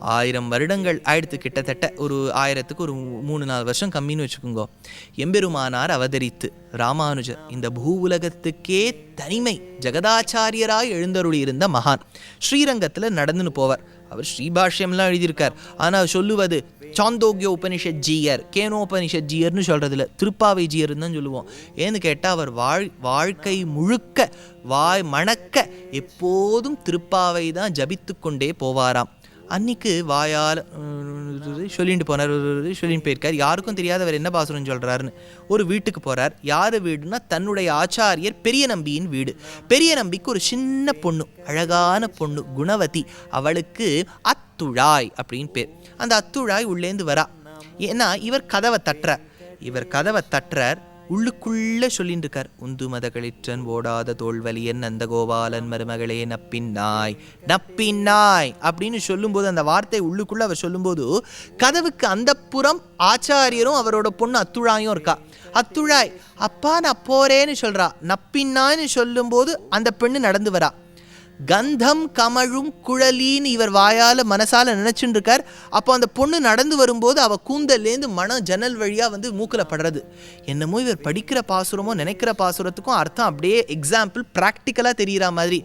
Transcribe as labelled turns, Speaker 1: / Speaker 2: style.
Speaker 1: ஆயிரம் வருடங்கள் ஆயிடுத்து கிட்டத்தட்ட ஒரு ஆயிரத்துக்கு ஒரு மூணு நாலு வருஷம் கம்மின்னு வச்சுக்கோங்க. எம்பெருமானார் அவதரித்து ராமானுஜர் இந்த பூ உலகத்துக்கே தனிமை ஜெகதாச்சாரியராய் எழுந்தருளி இருந்த மகான். ஸ்ரீரங்கத்தில் நடந்துன்னு போவார். அவர் ஸ்ரீபாஷ்யம்லாம் எழுதியிருக்கார். ஆனால் சொல்லுவது சாந்தோக்கிய உபனிஷத் ஜீயர் கேனோபனிஷத் ஜீயர்னு சொல்கிறதில்ல திருப்பாவை ஜீயர்னு தான் சொல்லுவோம். ஏன்னு கேட்டால் அவர் வாழ் வாழ்க்கை முழுக்க வாய் மணக்க எப்போதும் திருப்பாவை தான் ஜபித்து கொண்டே போவாராம். அன்னைக்கு வாயால் சொல்லிட்டு போனார் சொல்லிட்டு போயிருக்கார். யாருக்கும் தெரியாத அவர் என்ன பாசுரம் சொல்கிறாருன்னு ஒரு வீட்டுக்கு போகிறார் யார் வீடுனா தன்னுடைய ஆச்சாரியர் பெரிய நம்பியின் வீடு. பெரிய நம்பிக்கு ஒரு சின்ன பொண்ணு அழகான பொண்ணு குணவதி. அவளுக்கு அத்துழாய் அப்படின்னு பேர். அந்த அத்துழாய் உள்ளேந்து வரா. ஏன்னா இவர் கதவை தட்டுறார். இவர் கதவை தட்டுறார். உள்ளுக்குள்ளே சொல்லிட்டு இருக்கார் உந்து மதகளிற்றன் ஓடாத தோல்வலியன் நந்தகோபாலன் மருமகளே நப்பின் நாய் அப்படின்னு சொல்லும்போது அந்த வார்த்தை உள்ளுக்குள்ள அவர் சொல்லும்போது கதவுக்கு அந்த புறம் ஆச்சாரியரும் அவரோட பொண்ணு அத்துழாயும் இருக்கா. அத்துழாய் அப்பா நான் போறேன்னு சொல்றா. நப்பின்னாய்னு சொல்லும்போது அந்த பெண்ணு நடந்து வரா. கந்தம் கமழும் குழலின்னு இவர் வாயால் மனசால் நினைச்சுட்டு இருக்கார் அப்போ அந்த பொண்ணு நடந்து வரும்போது அவள் கூந்தல்லேருந்து மனம் ஜன்னல் வழியாக வந்து மூக்கில் படுறது. என்னமோ இவர் படிக்கிற பாசுரமோ நினைக்கிற பாசுரத்துக்கும் அர்த்தம் அப்படியே எக்ஸாம்பிள் ப்ராக்டிக்கலாக தெரிகிற மாதிரி.